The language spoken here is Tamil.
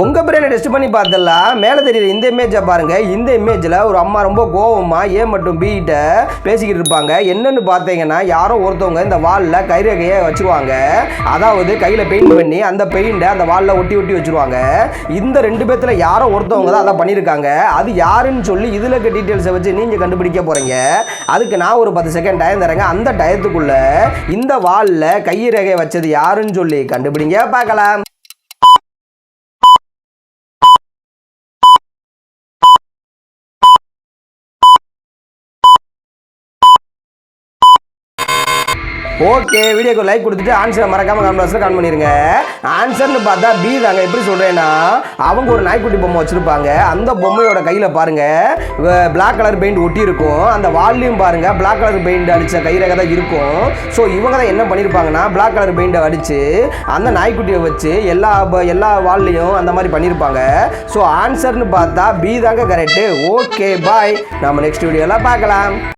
உங்க பிரெயினை டெஸ்ட் பண்ணி பார்த்தலாம் மேலே தெரியுற இந்த இமேஜை பாருங்க. இந்த இமேஜில் ஒரு அம்மா ரொம்ப கோவமாக ஏ மற்றும் பி பேசிக்கிட்டு இருப்பாங்க? என்னன்னு பார்த்தீங்கன்னா யாரோ ஒருத்தவங்க இந்த வாலில் கைரேகையை வச்சிருவாங்க. அதாவது கையில் பெயிண்ட் பண்ணி அந்த பெயிண்டை அந்த வாலில் ஒட்டி ஒட்டி வச்சிருவாங்க. இந்த ரெண்டு பேத்துல யாரோ ஒருத்தவங்க தான் அதை பண்ணியிருக்காங்க. அது யாருன்னு சொல்லி இதில் இருக்க டீட்டெயில்ஸை வச்சு நீங்கள் கண்டுபிடிக்க போகிறீங்க அதுக்கு நான் ஒரு பத்து செகண்ட் டைம் தரேங்க. அந்த டயத்துக்குள்ளே இந்த வாலில் கைரேகை வச்சது யாருன்னு சொல்லி கண்டுபிடிங்க பார்க்கலாம். ஓகே வீடியோக்கு லைக் கொடுத்துட்டு ஆன்சரை மறக்காம கமெண்ட் பாக்ஸில் கமெண்ட் பண்ணிருங்க. ஆன்சர்னு பார்த்தா பி தாங்க. எப்படி சொல்றேன்னா அவங்க ஒரு நாய்க்குட்டி பொம்மை வச்சிருப்பாங்க. அந்த பொம்மையோட கையில பாருங்க. பிளாக் கலர் பெயிண்ட் ஒட்டி இருக்கும். அந்த வால்லையும் பாருங்க பிளாக் கலர் பெயிண்ட் அடிச்ச கைரேகை தான் இருக்கும். ஸோ இவங்க தான் என்ன பண்ணியிருப்பாங்கன்னா பிளாக் கலர் பெயிண்டை அடிச்சு அந்த நாய்க்குட்டியை வச்சு எல்லா எல்லா வால்லையும் அந்த மாதிரி பண்ணியிருப்பாங்க ஸோ ஆன்சர்னு பார்த்தா பி தாங்க கரெக்டு ஓகே பாய் நம்ம நெக்ஸ்ட் வீடியோலாம் பார்க்கலாம்.